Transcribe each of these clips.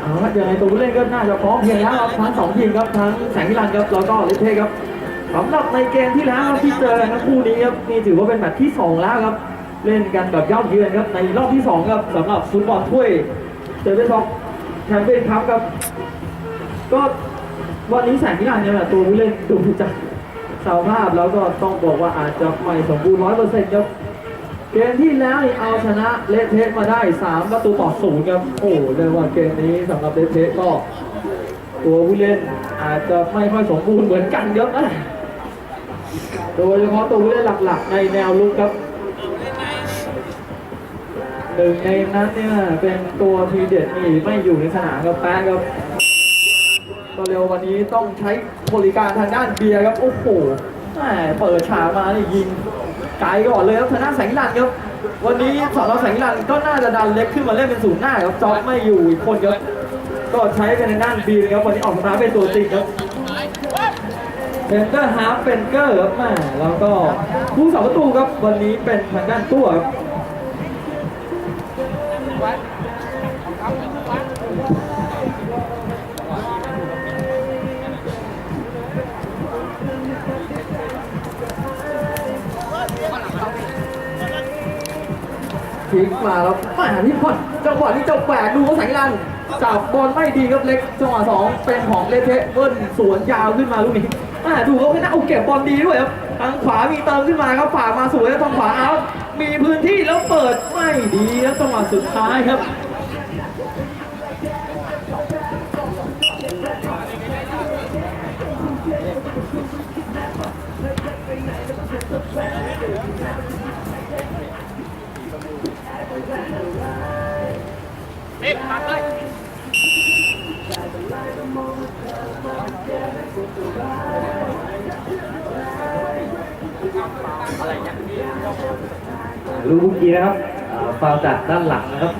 เอาละยังไงตัวผู้เล่นก็น่าจะพร้อมเพรียงแล้วครับทั้งสองทีมครับทั้งแสงพิรันครับแล้วก็ลิเทครับสำหรับในเกมที่แล้วครับที่เจอกันทั้งคู่นี้ครับนี่ถือว่าเป็นแมตช์ที่สองแล้วครับ เล่นกันแบบยอดเยือนครับในรอบที่สองครับสำหรับฟุตบอลถ้วยเจอเป็นท็อปแชมเปี้ยนคัพครับ ก็วันนี้แสงพิรันเนี่ยตัวผู้เล่นดูจากสภาพแล้วก็ต้องบอกว่าอาจจะไม่สมบูรณ์ร้อยเปอร์เซ็นต์ครับ เกมที่แล้วนี่เอาชนะเลเทสมาได้ 3 ประตูต่อศูนย์ครับ โอ้เรียกว่าเกมนี้สำหรับเลเทสก็ ตัวผู้เล่นอาจจะไม่ค่อยสมบูรณ์เหมือนกันครับนะโดยเฉพาะตัวผู้เล่นหลักๆ ในแนวลุกครับหนึ่งในนั้นเนี่ยเป็นตัวทีเด็ดนี่ไม่อยู่ในสนามครับแป๊ะครับก็เร็ววันนี้ต้องใช้บริการทางด้านเบียร์ครับ โอ้โหแหมเปิดฉากมานี่ยิง ไกลก่อนเลยครับทางด้านแสงนิรันครับ วันนี้สอนเราแสงนิรันก็น่าจะดันเล็กขึ้นมาเล่นเป็นศูนย์หน้าครับจ็อกไม่อยู่อีกคนครับ ก็ใช้เป็นทางด้านบีครับวันนี้ออกสตาร์เป็นตัวจริงครับเบนเกอร์ฮาร์ฟเป็นเกอร์ครับแม่แล้วก็ผู้สาประตูครับวันนี้เป็นทางด้านตัวครับ ทิ้งมาแล้วแหมาพี่พอดจังหวะนี้เจ้าแปดดูเขาแสงลันจับบอลไม่ดีครับเล็กจังหวะสองเป็นของเลเทเบิ้ลสวนยาวขึ้นมาลูกนี้มาดูเขาไม่น่าเอาเก็บบอลดีด้วยครับทางขวามีเติมขึ้นมาครับฝามาสวยแล้วทางขวาเอามีพื้นที่แล้วเปิดไม่ดีครับจังหวะสุดท้ายครับ ลูกเมื่อกี้นะครับฟาวจากด้านหลังนะครับ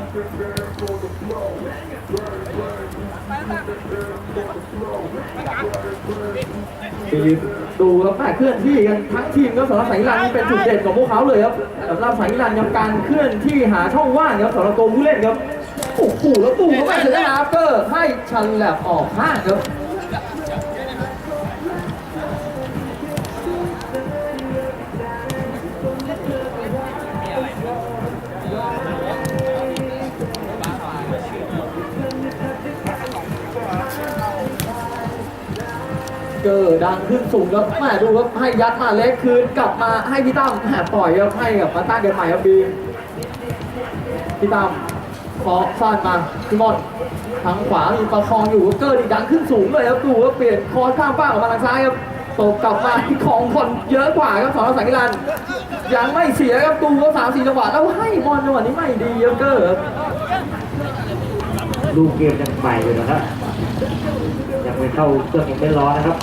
มีดูแล้วแม่เคลื่อนที่กันทั้งทีมครับสำหรับสายลันเป็นจุดเด่นของพวกเขาเลยครับสำหรับสายลันยังการเคลื่อนที่หาช่องว่างครับสำหรับตัวผู้เล่นครับ โอ้โหแล้วตู้เขาแม่เซนอาร์เกอร์ให้ชันแลบออกข้างครับเกอร์ดังขึ้นสูงครับแม่ดูครับให้ยัดมาเล็กคืนกลับมาให้พี่ตั้มแหมปล่อยครับให้กับมาตั้งเกมใหม่ครับบีมพี่ตั้ม สั้นมาพี่มอนทางขวามีประคองอยู่เกอร์ดีดังขึ้นสูงเลยครับดูว่าเปลี่ยนคอร์สข้ามฟ้ากออกมาทางซ้ายครับตกกลับมาที่ของคนเยอะกว่าครับสองสังกิรันยังไม่เสียครับดูว่าสามสี่จังหวะแล้วให้มอนจังหวะนี้ไม่ดีครับเกอร์ครับลูกเกมยังใหม่อยู่นะครับยังไม่เข้าเครื่องยังไม่ร้อนนะครับ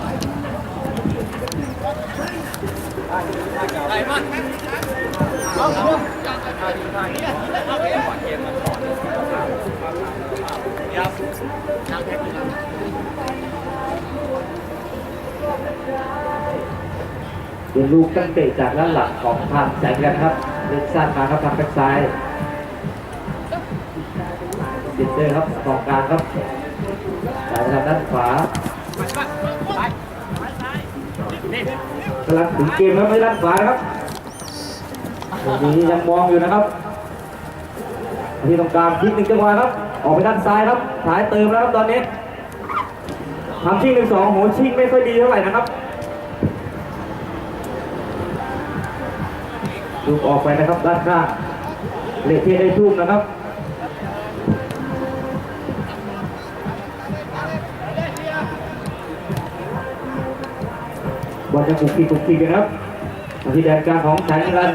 เป็นลูกตั้งเตะจากด้านหลังของทางแสงกันครับเล่นสั้นมาครับทางแบ็คซ้ายเซนเตอร์ครับกองกลางครับสายทางด้านขวากำลังถึงเกมครับไม่ด้านขวาครับตรงนี้ยังมองอยู่นะครับที่ตรงกลางพลิกหนึ่งจังหวะครับ ออกไปด้านซ้ายครับซ้ายเติมแล้วครับตอนนี้ทำชิงหนึ่งสองโหชิงไม่ค่อยดีเท่าไหร่นะครับลูกออกไปนะครับด้านข้างเลเทได้ทุ่มนะครับบอลจะกุกกีกุกกีกันครับที่แดนกลางของแสงกัน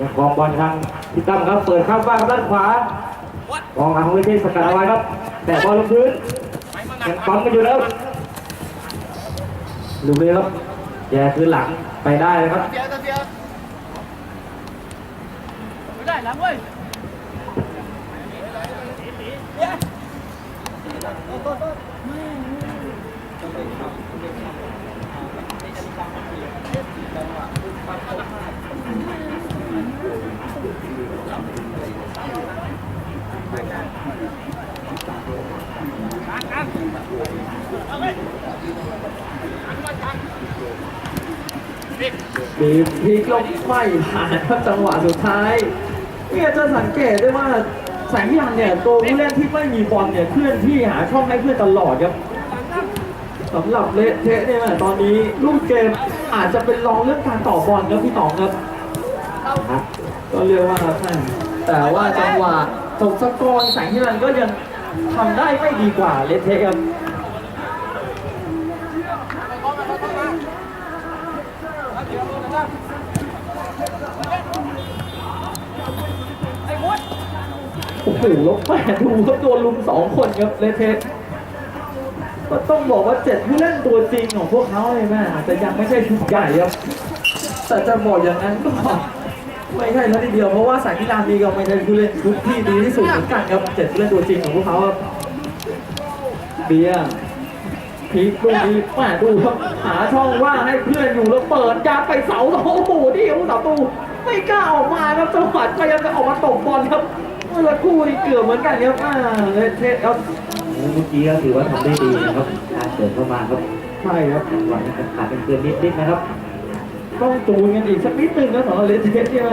ยังครองบอลทาง พี่ตั้มครับเปิดข้ามบ้างด้านขวากองหลังของเลเทสกัดเอาไว้ครับ แต่บอลลงพื้นยังปั๊มกันอยู่แล้วลูกเลยครับแย่คือหลังไปได้นะครับ เดียวเดียวไม่ได้หลังเว้ย ดีพลิกลงไม่ผ่านครับจังหวะสุดท้ายเนี่ยจะสังเกตได้ว่าแสงพิรันเนี่ยตัวผู้เล่นที่ไม่มีบอลเนี่ยเคลื่อนที่หาช่องให้เพื่อนตลอดครับสำหรับเละเทะเนี่ยแม่ตอนนี้ลูกเกมอาจจะเป็นรองเรื่องการต่อบอลครับพี่ต๋องครับครับก็เรียกว่าแม่แต่ว่าจังหวะตกสกอร์แสงพิรันก็ยังทำได้ไม่ดีกว่าเละเทะครับ โอ้โหลบแปดดูครับโดนลุมสองคนครับเลเทสก็ต้องบอกว่าเจ็ดผู้เล่นตัวจริงของพวกเขาเลยแม่อาจจะยังไม่ใช่ชุดใหญ่ครับ แต่จะบอกอย่างนั้นก็ไม่ใช่แล้วทีเดียวเพราะว่าสายกีฬามีก็ไม่ใช่ผู้เล่นชุดที่ดีที่สุดเหมือนกันครับเจ็ดผู้เล่นตัวจริงของพวกเขาครับเบียร์พลิกลูกนี้แม่ดูครับหาช่องว่างให้เพื่อนอยู่แล้วเปิดยาไปเสาโอ้โหนี่ผู้ต่อตูไม่กล้าออกมาครับจังหวะพยายามจะออกมาตบบอลครับ เมื่อสักครู่นี่เกือบเหมือนกันครับอ่าเลเทสครับเมื่อกี้ก็ถือว่าทำได้ดีนะครับการเสริมเข้ามาครับใช่ครับจังหวะนี้ขาดเป็นเกินนิดๆนะครับ ต้องจูนกันอีกสักนิดนึงนะสำหรับเลเทสใช่ไหม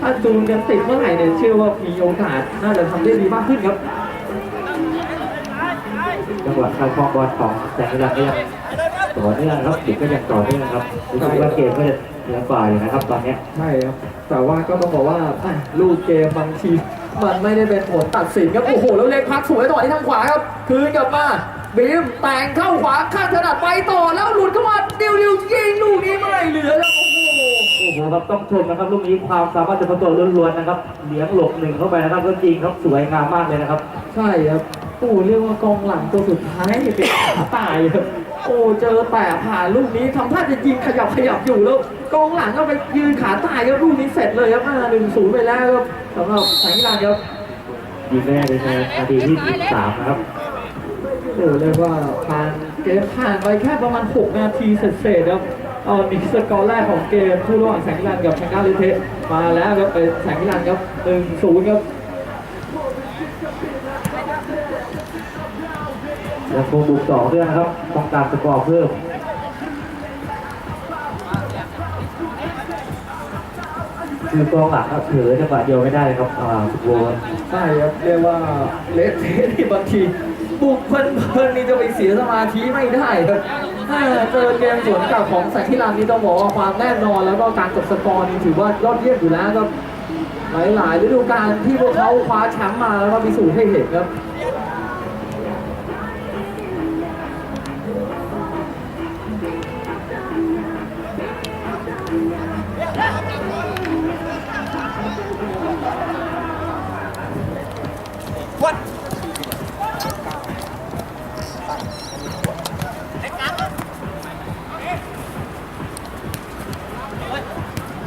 ถ้าจูนกันติดเมื่อไหร่เนี่ยเชื่อว่ามีโอกาสน่าจะทำได้ดีมากขึ้นครับจังหวะการครองบอลของแสงระก็ยังต่อเนื่องครับถึงก็ยังต่อเนื่องครับรู้สึกว่าเกมก็จะเหนือกว่าอยู่นะครับ ตอนเนี้ยใช่ครับ แต่ว่าก็ต้องบอกว่าอะลูกเกมบางที มันไม่ได้เป็นผลตัดสินครับโอ้โหแล้วเล็กพักสวยต่อที่ทางขวาครับ คืนกลับมาบีมแต่งเข้าขวาข้างถนัดไปต่อแล้วหลุดเข้ามาดิวดิวยิงลูกนี้ไม่เหลือแล้วโอ้โหโอ้โหครับต้องชมนะครับลูกนี้ความสามารถเฉพาะตัวล้วนๆนะครับเลี้ยงหลบหนึ่งเข้าไปนะครับก็จริงครับสวยงามมากเลยนะครับ ใช่ครับโอ้เรียกว่ากองหลังตัวสุดท้ายนี่เป็นขาตายครับโอ้เจอแต่ผ่านลูกนี้ทำท่าจะยิงขยับขยับอยู่แล้ว กองหลังก็ไปยืนขาตายครับลูกนี้เสร็จเลยครับมาหนึ่งศูนย์ไปแล้วครับสำหรับแสงกีฬาครับยิงแม่เลยในนาทีที่13นะครับโอ้เรียกว่าผ่านเกมผ่านไปแค่ประมาณ 6 นาทีเสร็จๆครับเอานี่สกอร์แรกของเกมคู่ระหว่างแสงกีฬากับแชงก้าลิเทสมาแล้วครับเป็นแสงกีฬาครับ1-0ครับยังคงบุกต่อเนื่องนะครับต้องการสกอร์เพิ่ม คือกองหลังครับเผลอจังหวะเดียวไม่ได้เลยครับอ่าสุโขทัยใช่ครับเรียกว่าเละเทะที่บางทีบุกเพลินๆนี่จะไปเสียสมาธิไม่ได้ครับถ้าเจอเกมสวนกลับของแสงกีฬานี่ต้องบอกว่าความแน่นอนแล้วก็การจบสกอร์นี่ถือว่ายอดเยี่ยมอยู่แล้วครับหลายๆฤดูกาลที่พวกเขาคว้าแชมป์มาแล้วก็พิสูจน์ให้เห็นครับ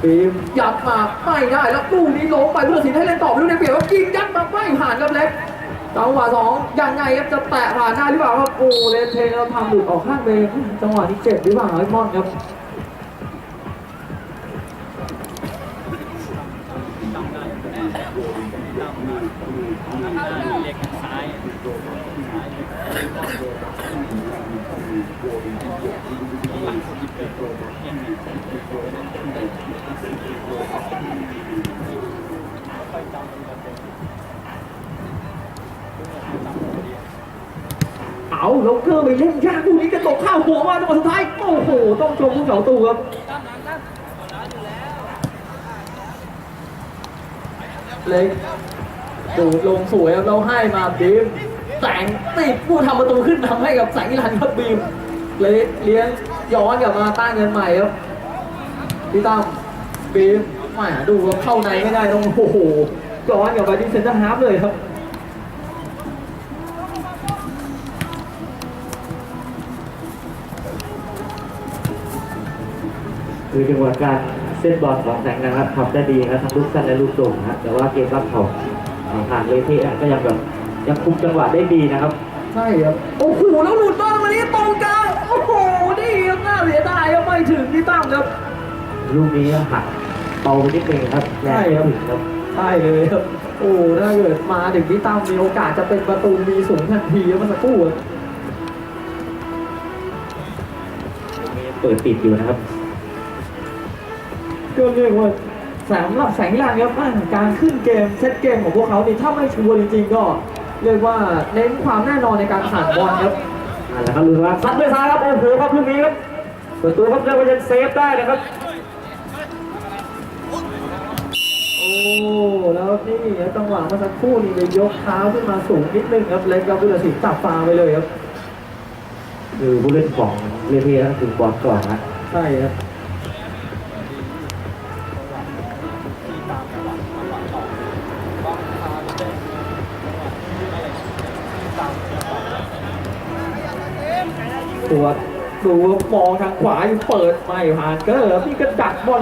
บีมยัดมาไม่ได้แล้วลูกนี้ล้มไปผู้ตัดสินให้เล่นต่อไม่รู้ในเปลี่ยนว่ายิงยัดมาไม่ผ่านครับเล็กจังหวะสองยังไงครับจะแตะผ่านได้หรือเปล่าครับโอ้เลนเทนเราทำหลุดออกข้างเบนจังหวะนี้เจ็บหรือเปล่าไอ้มอนครับ เอาแล้วเกอร์ไปเล่นยากลูนี้กระตกข้าวหัวมาจังหวะสุดท้าย โอ้โห ต้องชมผู้เสาตูครับเล็กดูดลงสวยครับเราให้มาบีมแต่งติดผู้ทำประตูขึ้นทำให้กับแสงอิรันครับบีมเล็กเลี้ยง ย้อนกลับมาตั้งเงินใหม่ครับพี่ตั้มบีมแหมาดูครับเข้าในไม่ได้ต้องโอ้โหย้อนกลับไปที่เซนเตอร์ฮาร์ฟเลยครับคือจังหวะการเส้นบอลของแสงนะครับทำได้ดีนะครับทั้งลูกสั้นและลูกโด่งนะครับแต่ว่าเกมรับของทางเลเทีก็ยังแบบยังคุมจังหวะได้ดีนะครับใช่ครับโอ้โหแล้วหลุดมาวันนี้ตรงกล ถึงที่ตั้งครับ ลูกนี้หักเบาไปนิดนึงครับแรงไม่ถึงครับ ใช่เลยครับ โอ้ถ้าเกิดมาถึงที่ตั้มมีโอกาสจะเป็นประตูมีสูงทันทีแล้วมันสักครู่อะเปิดปิดอยู่นะครับ ก็เรียกว่าสำหรับแสงลานครับอ่าการขึ้นเกมเซตเกมของพวกเขานี่ถ้าไม่ชัวร์จริงๆก็เรียกว่าเน้นความแน่นอนในการผ่านบอลครับอ่าแล้วครับลุนว่าซัดด้วยซ้ายครับโอ้โหครับลูกนี้ครับ ประตูครับเรียกว่ายังเซฟได้นะครับ โอ้ แล้วนี่จังหวะเมื่อสักครู่นี่เลยยกเท้าขึ้นมาสูงนิดนึงครับเล็กกับบุรศิลป์จับฟาวไปเลยครับคือผู้เล่นของเรเทียถึงบอลก่อนนะใช่ครับตัว ดูมองทางขวาอยู่เปิดไม่ผ่านเกอร์ครับพี่ก็ดักบอล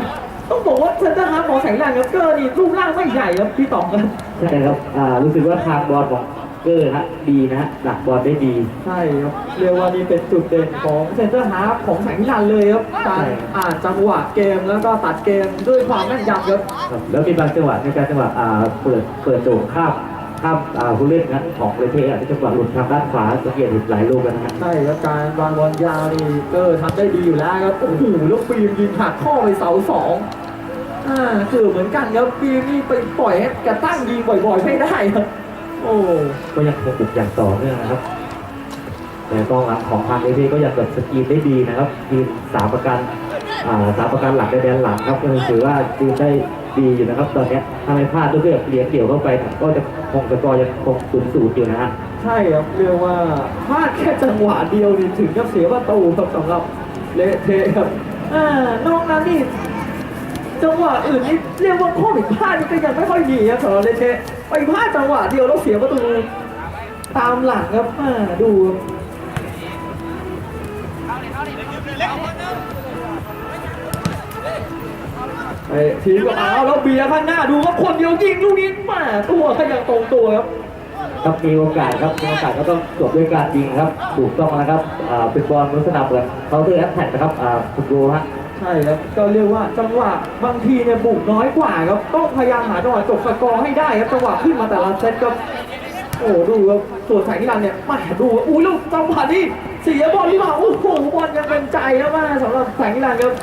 ต้องบอกว่าเซนเตอร์ฮาร์ฟของแสงแรงครับเกอร์นี่รูปร่างไม่ใหญ่ครับพี่ต๋องครับใช่ครับอ่ารู้สึกว่าทางบอลของเกอร์ฮะดีนะฮะดักบอลได้ดี ใช่ครับเรียกว่านี่เป็นจุดเด่นของเซนเตอร์ฮาร์ฟของแสงลันเลยครับการอ่านจังหวะเกมแล้วก็ตัดเกมด้วยความแม่นยำครับครับแล้วมีบางจังหวะในการจังหวะอ่าเปิดเปิดโด่งข้าม ข้ามอ่าผู้เล่นนะของเรเทียที่จังหวะหลุดทางด้านขวาสังเกตเห็นหลายลูกแล้วนะฮะใช่ครับการวางบอลยาวนี่เกอร์ทำได้ดีอยู่แล้วครับโอ้โหแล้วฟิล์มยิงหักข้อไปเสาสองอ่าคือเหมือนกันครับฟิล์มนี่ไปปล่อยให้กระตั้งยิงบ่อยๆไม่ได้ครับโอ้ก็ยังคงบุกอย่างต่อเนื่องนะครับแต่กองหลังของทางเอเก็ยังแบบสกรีนได้ดีนะครับทีมสามประกันอ่าสามประกันหลักในแดนหลังครับก็ถือว่าทีมได้ ดีอยู่นะครับ ตอนเนี้ยถ้าไม่พลาดด้วยเรื่องเลี้ยงเกี่ยวเข้าไปก็จะคงสกอร์ยังคงศูนย์ศูนย์อยู่นะฮะใช่ครับเรียกว่าพลาดแค่จังหวะเดียวนี่ถึงกับเสียประตูครับสำหรับเละเทะครับอ่านอกนั้นนี่จังหวะอื่นนี่เรียกว่าข้อผิดพลาดนี่ก็ยังไม่ค่อยมีครับสำหรับเละเทะไปพลาดจังหวะเดียวแล้วเสียประตูตามหลังครับอ่าดู ไอ้ทีมก็เอาแล้วเบียร์ข้างหน้าดูครับคนเดียวยิงลูกนี้แมาตัวก็ยังตรงตัวครับครับมีโอกาสครับมีโอกาสก็ต้องจบด้วยการยิงครับ ถูกต้องนะครับอ่าเป็นบอลลักษณะเหมือนเขาเตอร์แอตแทกนะครับอ่าฟุตบอลฮะใช่ครับก็เรียกว่าจังหวะบางทีเนี่ยบุกน้อยกว่าครับต้องพยายามหาจังหวะจบสกอร์ให้ได้ครับจังหวะขึ้นมาแต่ละเซตครับโอ้ดูครับส่วนแสงนิรันดร์เนี่ยมาดูครับอู้ลูกจังหวะนี้เสียบอลหรือเปล่าโอ้โหบอลยังเป็นใจนะมากสำหรับแสงนิรันดร์ครับ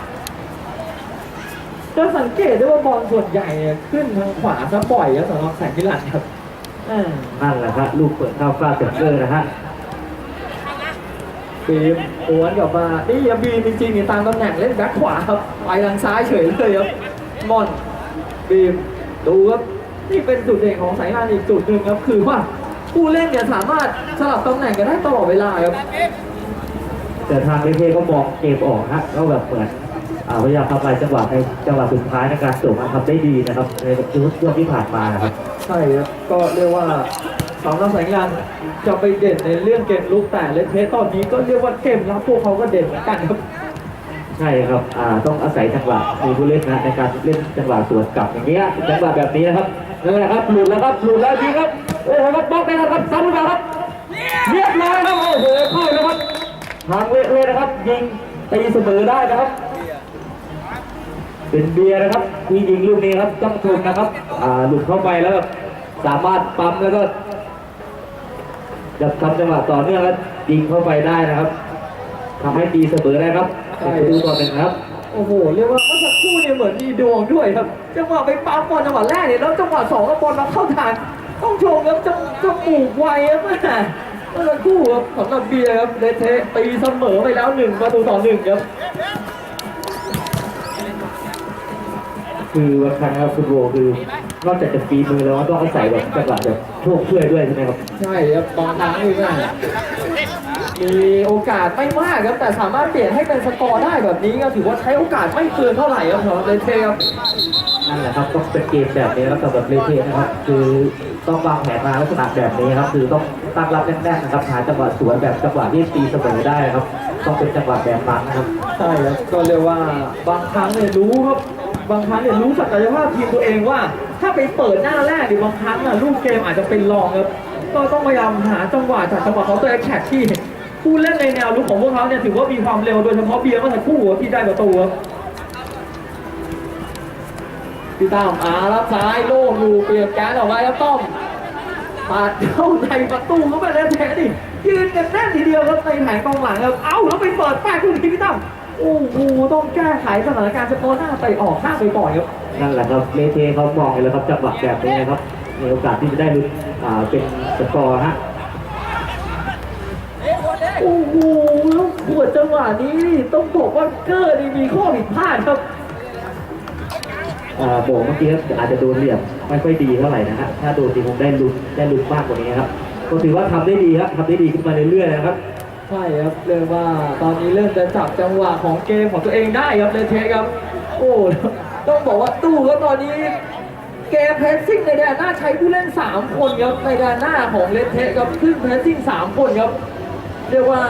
จะสังเกตได้ว่าบอลส่วนใหญ่เนี่ยขึ้นทางขวาซะบ่อยครับสำหรับแสงนิรันดร์ครับอ่านั่นแหละครับลูกเปิดเข้าฟาดเซนเตอร์นะฮะบีมโอนกลับมานี่ครับบีมจริงๆนี่ตามตำแหน่งเล่นแบ็คขวาครับไปทางซ้ายเฉยเลยครับมอนบีมดูครับนี่เป็นจุดเด่นของสายงานอีกจุดหนึ่งครับ คือว่าผู้เล่นเนี่ยสามารถสลับตำแหน่งกันได้ตลอดเวลาครับแต่ทางเรเทก็มองเกมออกฮะก็แบบเหมือนอ่า พยายามทำลายจังหวะในจังหวะสุดท้ายในการจบมาทำได้ดีนะครับในช่วงที่ผ่านมานะครับใช่ครับก็เรียกว่าสำหรับสายงานจะไปเด่นในเรื่องเกมลุกแต่เลนเทสตอนนี้ก็เรียกว่าเกมรับพวกเขาก็เด่นเหมือนกันครับใช่ครับอ่าต้องอาศัยจังหวะมีผู้เล่นนะในการเล่นจังหวะสวนกลับอย่างเงี้ยจังหวะแบบนี้นะครับนั่นแหละครับหลุดแล้วครับหลุดแล้วจริงครับโอ้โหครับบล็อกได้แล้วครับซ้ำหรือเปล่าครับเรียบร้อยครับโอ้โหเข้าเลยครับทางเวทเลยนะครับยิงตีเสมอได้นะครับ เป็นเบียร์นะครับที่ยิงลูกนี้ครับต้องชมนะครับอ่าหลุดเข้าไปแล้วแบบสามารถปั๊มแล้วก็จะทำจังหวะต่อเนื่องแล้วยิงเข้าไปได้นะครับทำให้ตีเสมอได้ครับเป็นประตูต่อหนึ่งครับโอ้โหเรียกว่าเมื่อสักครู่เนี่ยเหมือนมีดวงด้วยครับจังหวะไปปั๊มบอลจังหวะแรกเนี่ยแล้วจังหวะสองก็บอลมาเข้าทางต้องชมครับจะจะปลูกไวครับแม่เมื่อสักครู่ครับสำหรับเบียร์ครับเลเทะตีเสมอไปแล้วหนึ่งประตูต่อหนึ่งครับ คือวันครั้งนะครับฟุตบอลคือนอกจากจะฝีมือแล้วต้องอาศัยแบบจังหวะแบบโชคช่วยด้วยใช่ไหมครับใช่ครับบางครั้งนี่แม่มีโอกาสไม่มากครับ แต่สามารถเปลี่ยนให้เป็นสกอร์ได้แบบนี้ก็ถือว่าใช้โอกาสไม่เกินเท่าไหร่ครับสำหรับเลเทะครับนั่นแหละครับต้องเป็นเกมแบบนี้แล้วสำหรับเลเทนะครับ คือต้องวางแผนมาลักษณะแบบนี้ครับ คือต้องตั้งรับแน่นๆนะครับหาจังหวะสวนแบบจังหวะที่ตีเสมอได้ครับ ต้องเป็นจังหวะแบบนั้นนะครับใช่ครับก็เรียกว่าบางครั้งเนี่ยรู้ครับ บางครั้งเนี่ยรู้ศักยภาพทีมตัวเองว่า ถ้าไปเปิดหน้าแรกเนี่ยบางครั้งอะลูกเกมอาจจะเป็นรองครับก็ต้องพยายามหาจังหวะจากจังหวะเขาตัวแอคแท็กที่ผู้เล่นในแนวลุกของพวกเขาเนี่ยถือว่ามีความเร็วโดยเฉพาะเบียร์เมื่อสักครู่ครับที่ได้ประตูครับพี่ตั้มอารับซ้ายโล่งอยู่เปลี่ยนแกนออกไปแล้วต้อมปาดเข้าในประตูเข้าไปแล้วแท้ดิยืนกันแน่นทีเดียวครับในแผงกองหลังครับเอ้าแล้วไปเปิดแป้งคุณพี่ตั้ม โอ้โหต้องแก้ไขสถานการณ์เฉพาะหน้าไปออกหน้าไปก่อนครับนั่นแหละครับเลเทเขามองเลยแล้วครับจังหวะแบบนี้นะครับมีโอกาสที่จะได้ลุ้นอ่าเป็นสกอร์ฮะโอ้โหแล้วปวดจังหวะนี้นี่ต้องบอกว่าเกอร์นี่มีข้อผิดพลาดครับอ่าโบกเมื่อกี้ครับอาจจะโดนเหลี่ยมไม่ค่อยดีเท่าไหร่นะฮะถ้าโดนดีคงได้ลุ้นได้ลุ้นมากกว่านี้ครับก็ถือว่าทำได้ดีครับทำได้ดีขึ้นมาเรื่อยๆนะครับ ใช่ครับเรียกว่าตอนนี้เริ่มจะจับจังหวะของเกมของตัวเองได้ครับเลเทครับ โอ้ต้องบอกว่าตู้ก็ตอนนี้เกมเพรสซิ่งในแดนหน้าใช้ผู้เล่น 3 คนครับในแดนหน้าของเลเทครับขึ้นเพรสซิ่ง3 คนครับ เรียกว่า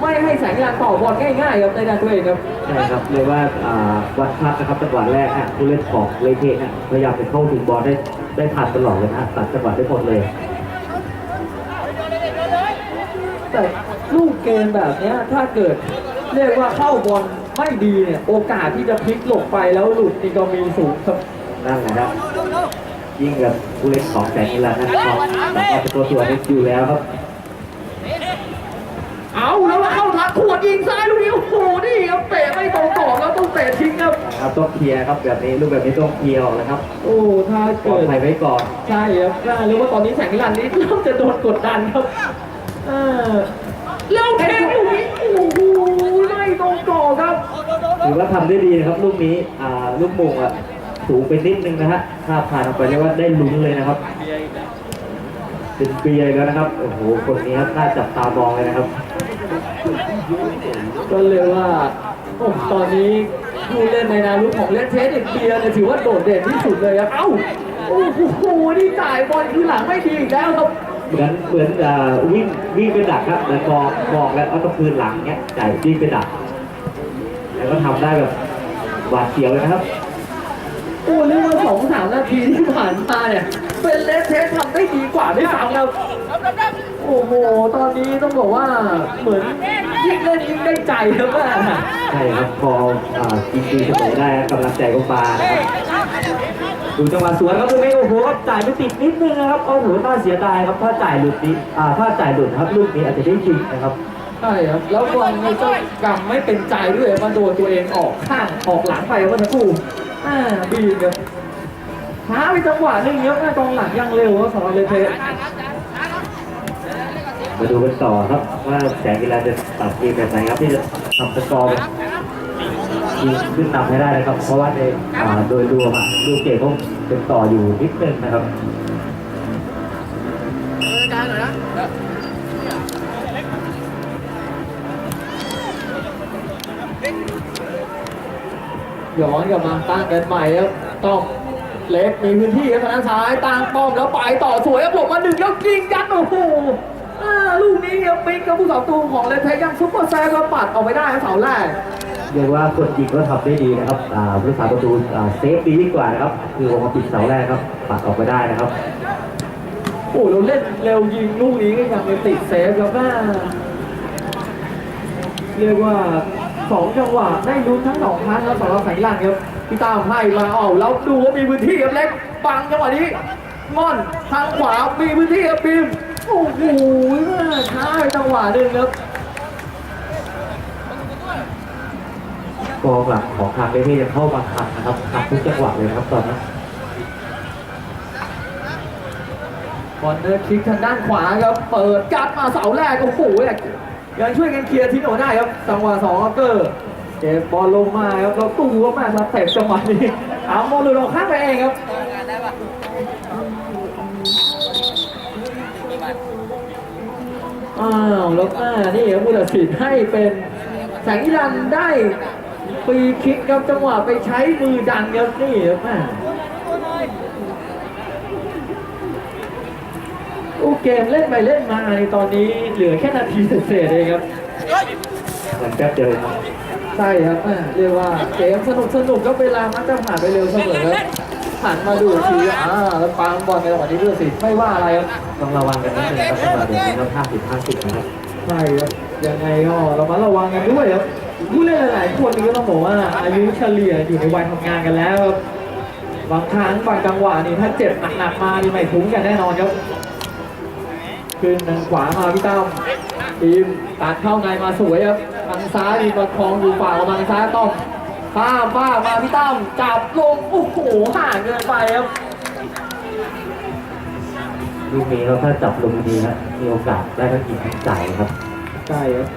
ไม่ให้แสงยานต่อบอลง่ายๆครับในแดนตัวเองครับใช่ครับเรียกว่าอ่าวัดพัดนะครับจังหวะแรกฮะผู้เล่นของเลเทฮะพยายามไปเข้าถึงบอลได้ได้ทันตลอดเลยนะฮะตัดจังหวะได้หมดเลยแต่ ลูกเกมแบบเนี้ยถ้าเกิด เรียกว่าเข้าบอลไม่ดีเนี่ยโอกาสที่จะพลิกหลบไปแล้วหลุดนี่ก็มีสูงครับนั่นแหละครับยิ่งกับผู้เล่นของแสงอิรันนะครับแล้วก็เป็นตัวตัวนี้อยู่แล้วครับ เอาแล้วมาเข้าทางขวดยิงซ้ายลูกนี้โอ้โหนี่ครับเตะไม่ตรงกรอบแล้วต้องเตะทิ้งครับครับต้องเคลียร์ครับแบบนี้ลูกแบบนี้ต้องเคลียร์ออกนะครับ โอ้ถ้าปลอเกิดดภัยไว้ก่อนใช่ครับน่ารู้ว่าตอนนี้แสงนิรันดร์นี้เริ่มจะโดนกดดันครับเออ แล้วแทงลูกนี้โอ้โหไม่ตรงกรอบครับ ถือว่าทำได้ดีนะครับลูกนี้อ่าลูกโมงอะสูงไปนิดนึงนะฮะถ้าผ่านออกไปเรียกว่าได้ลุ้นเลยนะครับเป็นเปียร์แล้วนะครับโอ้โหคนนี้ครับน่าจับตามองเลยนะครับ ก็เลยว่าโอ้ตอนนี้ผู้เล่นในนารุของเลนเทสเอกเบียร์เนี่ยถือว่าโดดเด่นที่สุดเลยครับเอ้าโอ้โหนี่จ่ายบอลคือหลังไม่ดีอีกแล้วครับ เหมือนเหมือนอ่าวิ่งวิ่งไปดักครับเหมือนมองมองแล้วเอาตะคืนหลังเนี้ยจ่ายวิ่งไปดัก แล้วก็ทำได้แบบหวาดเสียวเลยนะครับโอ้เรียกว่าสองสามนาทีที่ผ่านมาเนี่ย เป็นเลนเทสทำได้ดีกว่าด้วยซ้ำครับโอ้โห ตอนนี้ต้องบอกว่าเหมือนยิ่งเล่นยิ่งได้ใจครับว่าใช่ครับพออ่ายิงตีเสมอได้กำลังใจก็มานะครับ ดูจังหวะสวนครับตรงนี้โอ้โหครับจ่ายไม่ติดนิดนึงนะครับโอ้โหน่าเสียดายครับถ้าจ่ายหลุดนี้อ่าถ้าจ่ายหลุดนะครับลูกนี้อาจจะได้จริงนะครับ ใช่ครับแล้วบอลในเจ้ากรรมไม่เป็นใจด้วยมันโดนตัวเองออกข้างออกหลังไปเมื่อสักครู่อ่าบีบครับช้าไปจังหวะหนึงครับหน้ากองหลังยังเร็วครับสำหรับเลนเทสมาดูกันต่อครับว่าแสงกีฬาจะตัดเกมแบบไหนครับที่จะทำสกอร์ ยิงขึ้นนำให้ได้นะครับ เพราะว่าในอ่าโดยรวมอะดูเกมเขาเป็นต่ออยู่นิดนึงนะครับ ย้อนกลับมาตั้งกันใหม่ครับต้องเล็กมีพื้นที่ครับทางด้านซ้ายตั้งป้อมแล้วไปต่อสวยครับหลบมาหนึ่งแล้วยิงยัดโอ้โหอ่าลูกนี้ครับปิ๊กกับผู้สาวตูของเลนเทสยังซุปเปอร์แซงก็ปัดออกไปได้ครับเสาแรก เรียกว่าคนยิงก็ทำได้ดีนะครับอ่าผู้รักษาประตูอ่าเซฟดียิ่งกว่านะครับ คือออกมาปิดเสาแรกครับปัดออกไปได้นะครับ โอ้เราเล่นเร็วยิงลูกนี้ก็ยังไม่ติดเซฟครับว่าเรียกว่าสองจังหวะได้ลุ้นทั้งสองครั้งครับสำหรับสายลันครับพี่ตามให้มาเอาแล้วดูว่ามีพื้นที่ครับเล็กบังจังหวะนี้ม่อนทางขวามีพื้นที่ครับบีมโอ้โหช้าจังหวะหนึ่งครับ กองหลังของทางเลเทยังเข้ามาขัดนะครับขัดทุกจังหวะเลยครับตอนนี้บอลเดินคลิกทางด้านขวาครับเปิดกัดมาเสาแรกโอ้โหยังช่วยกันเคลียร์ทิ้งออกได้ครับจังหวะสองครับเกอร์เก็บบอลลงมาครับแล้วตู้ก็มาสเต็ปจังหวะนี้เอาบอลหลุดออกข้างไปเองครับอ้าวแล้วอ่านี่ครับผู้ตัดสินให้เป็นแสงอิรันได้ ฟรีคิกครับจังหวะไปใช้มือดันครับนี่ครับแม่โอ้เกมเล่นไปเล่นมาในตอนนี้เหลือแค่นาทีเศษๆเองครับเหมือนแป๊บเดียวเองครับใช่ครับอ่าเรียกว่าเกมสนุกสนุกก็เวลามันจะผ่านไปเร็วเสมอครับหันมาดูอีกทีอ่าแล้วปาล์มบอลในจังหวะนี้ด้วยสิไม่ว่าอะไรครับต้องระวังกันนิดนึงครับจังหวะเดี๋ยวนี้เราห้าสิบห้าสิบนะครับใช่ครับยังไงก็เรามาระวังกันด้วยครับ ผู้เล่นหลายๆคนนี่ก็ต้องบอกว่า อายุเฉลี่ยอยู่ในวัยทำงานกันแล้วครับบางครั้งบางจังหวะนี่ถ้าเจ็บหนักๆมานี่ไม่คุ้มกันแน่นอนครับขึ้นทางขวามาพี่ตั้มทีมตัดเข้าในมาสวยครับทางซ้ายมีประคองอยู่ฝ่าของทางซ้ายต้องฟ้าฟ้ามาพี่ตั้มจับลงโอ้โหห่างเกินไปครับลูกนี้เราถ้าจับลงดีนะมีโอกาสได้ทั้งกินทั้งจ่ายครับใช่ครับ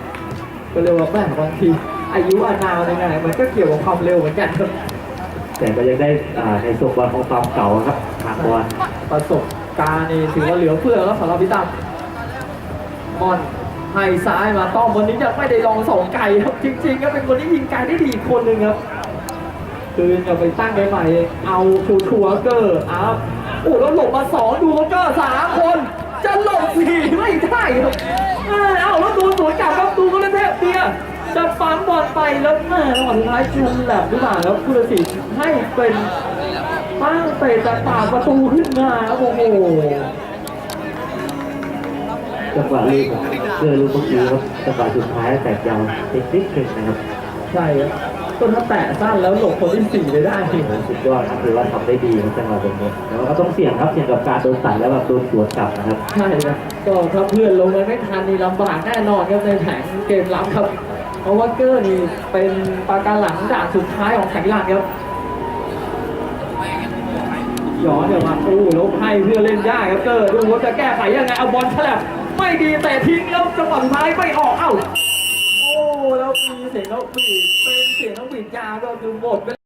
ก็เรียกว่าแม่บางที อายุอานามในไงมันก็เกี่ยวกับความเร็วเหมือนกันครับแต่ก็ยังได้อ่าในส่วนบอลของความเก่าครับทางบอลประสบการณ์นี่ถือว่าเหลือเฟือครับสำหรับพี่ตั้มมอนให้ซ้ายมาต้องวันนี้ยังไม่ได้ลองส่งไก่ครับจริงๆก็เป็นคนที่ยิงไก่ได้ดีอีกคนหนึ่งครับคืนจะไปตั้งได้ใหม่เอาชูชัวร์เกอร์อัพโอ้แล้วหลบมาสองดูเกอร์สามคน จะหลบสี่ไม่ได้ครับเออเอาแล้วดูสวนกลับครับดูก็เลยเทพเบียร์ จะปั๊มบอลไปแล้วแม่จังหวะสุดท้ายชุนแหลบหรือเปล่าครับผู้ตัดสินให้เป็นตั้งเตะจากปากประตูขึ้นมาครับโอ้โหจังหวะลูกของเพื่อลูกเมื่อกี้ครับจังหวะสุดท้ายแตกยาวติดนิดนึงนะครับ ใช่ครับต้นถ้าแตะสั้นแล้วหลบคนที่สี่ได้โอ้สุดยอดครับถือว่าทำได้ดีในจังหวะตรงนี้แล้วก็ต้องเสี่ยงครับเสี่ยงกับการโดนตัดแล้วแบบโดนสวนกลับนะครับ ใช่ครับก็ถ้าเพื่อนลงไปไม่ทันนี่ลำบากแน่นอนครับในแผงเกมรับครับ เพราะว่าเกอร์นี่เป็นปาการหลังด่านสุดท้ายของแข่งกีฬาครับย้อนเดี๋ยวมาโอ้โหแล้วให้เพื่อเล่นยากครับเกอร์ดูว่าจะแก้ไขยังไงเอาบอลฉลับไม่ดีแต่ทิ้งแล้วจังหวะสุดท้ายไม่ออกเอ้าโอ้แล้วมีเสียงนกหวีดเป็นเสียงนกหวีดยาวก็คือหมดไป